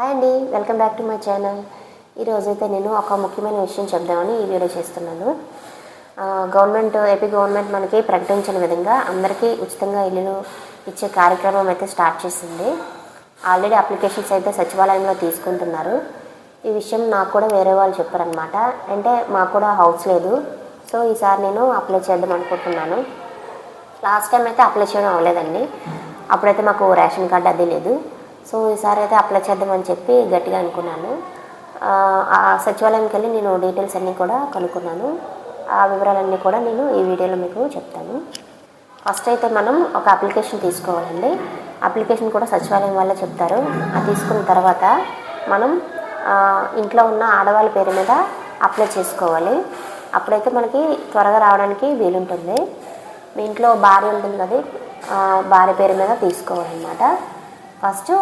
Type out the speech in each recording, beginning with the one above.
Hi అండి welcome back to my channel. ఈరోజైతే నేను ఒక ముఖ్యమైన విషయం చెప్దామని ఈ వీడియో చేస్తున్నాను. గవర్నమెంట్ ఏపీ గవర్నమెంట్ మనకి ప్రకటించిన విధంగా అందరికీ ఉచితంగా ఇల్లులు ఇచ్చే కార్యక్రమం అయితే స్టార్ట్ చేసింది. ఆల్రెడీ అప్లికేషన్స్ అయితే సచివాలయంలో తీసుకుంటున్నారు. ఈ విషయం నాకు కూడా వేరే వాళ్ళు చెప్పారనమాట అంటే మాకు కూడా హౌస్ లేదు. సో ఈసారి నేను అప్లై చేద్దాం అనుకుంటున్నాను. లాస్ట్ టైం అయితే అప్లై చేయడం అవ్వలేదండి. అప్పుడైతే మాకు రేషన్ కార్డు అది లేదు. సో ఈసారి అయితే అప్లై చేద్దామని చెప్పి గట్టిగా అనుకున్నాను. ఆ, ఆ సచివాలయంకి వెళ్ళి నేను డీటెయిల్స్ అన్నీ కూడా కనుక్కున్నాను. ఆ వివరాలన్నీ కూడా నేను ఈ వీడియోలో మీకు చెప్తాను. ఫస్ట్ అయితే మనం ఒక అప్లికేషన్ తీసుకోవాలండి. అప్లికేషన్ కూడా సచివాలయం వాళ్ళే చెప్తారు. అది తీసుకున్న తర్వాత మనం ఇంట్లో ఉన్న ఆడవాళ్ళ పేరు మీద అప్లై చేసుకోవాలి. అప్పుడైతే మనకి త్వరగా రావడానికి వీలుంటుంది. మీ ఇంట్లో భార్య ఉంటుంది కదా భార్య పేరు మీద తీసుకోవాలన్నమాట. ఫస్ట్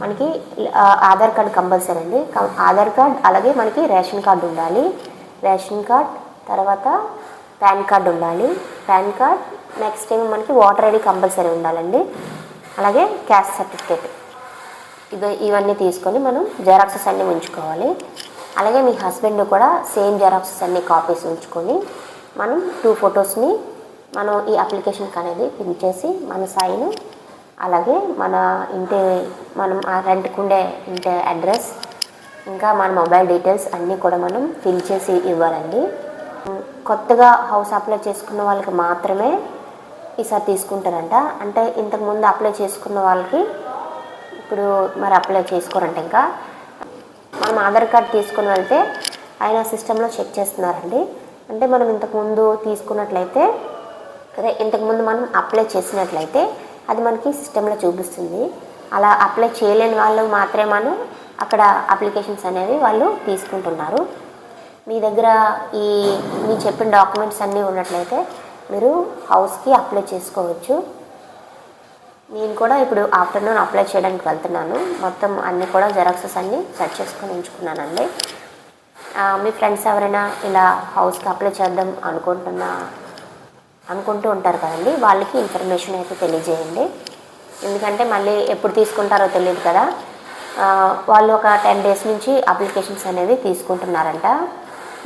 మనకి ఆధార్ కార్డ్ కంపల్సరీ అండి. కం- ఆధార్ కార్డ్ అలాగే మనకి రేషన్ కార్డు ఉండాలి. రేషన్ కార్డ్ తర్వాత పాన్ కార్డ్ ఉండాలి. పాన్ కార్డ్ నెక్స్ట్ ఏమో మనకి వాటర్ ఐడి కంపల్సరీ ఉండాలండి. అలాగే క్యాస్ట్ సర్టిఫికేట్. ఇది ఇవన్నీ తీసుకొని మనం జెరాక్సెస్ అన్నీ ఉంచుకోవాలి. అలాగే మీ హస్బెండ్ కూడా సేమ్ జెరాక్సెస్ అన్ని కాపీస్ ఉంచుకొని మనం టూ ఫొటోస్ని మనం ఈ అప్లికేషన్కి అనేది పిన్ చేసి మన సైన్ అలాగే మన ఇంటి మనం ఆ రెంట్కి ఉండే ఇంటి అడ్రస్ ఇంకా మన మొబైల్ డీటెయిల్స్ అన్నీ కూడా మనం ఫిల్ చేసి ఇవ్వాలండి. కొత్తగా హౌస్ అప్లై చేసుకున్న వాళ్ళకి మాత్రమే ఈసారి తీసుకుంటారంట. అంటే ఇంతకుముందు అప్లై చేసుకున్న వాళ్ళకి ఇప్పుడు మరి అప్లై చేసుకోరంట ఇంకా. మనం ఆధార్ కార్డ్ తీసుకుని వెళ్తే ఆయన సిస్టంలో చెక్ చేస్తున్నారండి. అంటే మనం ఇంతకుముందు తీసుకున్నట్లయితే అదే ఇంతకుముందు మనం అప్లై చేసినట్లయితే అది మనకి సిస్టంలో చూపిస్తుంది. అలా అప్లై చేయలేని వాళ్ళు మాత్రమే మనం అక్కడ అప్లికేషన్స్ అనేవి వాళ్ళు తీసుకుంటున్నారు. మీ దగ్గర ఈ మీ చెప్పిన డాక్యుమెంట్స్ అన్నీ ఉన్నట్లయితే మీరు హౌస్కి అప్లై చేసుకోవచ్చు. నేను కూడా ఇప్పుడు ఆఫ్టర్నూన్ అప్లై చేయడానికి వెళ్తున్నాను. మొత్తం అన్నీ కూడా జెరాక్సెస్ అన్నీ సెట్ చేసుకొని ఉంచుకున్నానండి. మీ ఫ్రెండ్స్ ఎవరైనా ఇలా హౌస్కి అప్లై చేద్దాం అనుకుంటున్నా అనుకుంటూ ఉంటారు కదండి. వాళ్ళకి ఇన్ఫర్మేషన్ అయితే తెలియజేయండి. ఎందుకంటే మళ్ళీ ఎప్పుడు తీసుకుంటారో తెలియదు కదా. వాళ్ళు ఒక టెన్ డేస్ నుంచి అప్లికేషన్స్ అనేవి తీసుకుంటున్నారంట.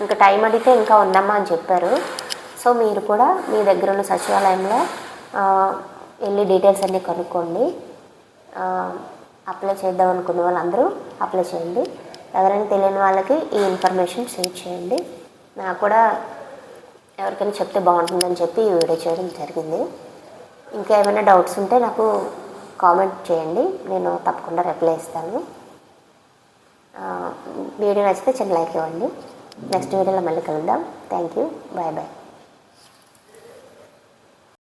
ఇంకా టైం అడిగితే ఇంకా ఉందమ్మా అని చెప్పారు. సో మీరు కూడా మీ దగ్గర ఉన్న సచివాలయంలో వెళ్ళి డీటెయిల్స్ అన్నీ కనుక్కోండి. అప్లై చేద్దాం అనుకున్న వాళ్ళందరూ అప్లై చేయండి. ఎవరైనా తెలియని వాళ్ళకి ఈ ఇన్ఫర్మేషన్ షేర్ చేయండి. నాకు కూడా ఎవరికైనా చెప్తే బాగుంటుందని చెప్పి ఈ వీడియో చేయడం జరిగింది. ఇంకా ఏమైనా డౌట్స్ ఉంటే నాకు కామెంట్ చేయండి. నేను తప్పకుండా రిప్లై ఇస్తాను. వీడియో నచ్చితే చిన్న లైక్ ఇవ్వండి. నెక్స్ట్ వీడియోలో మళ్ళీ కలుద్దాం. Thank you. Bye bye.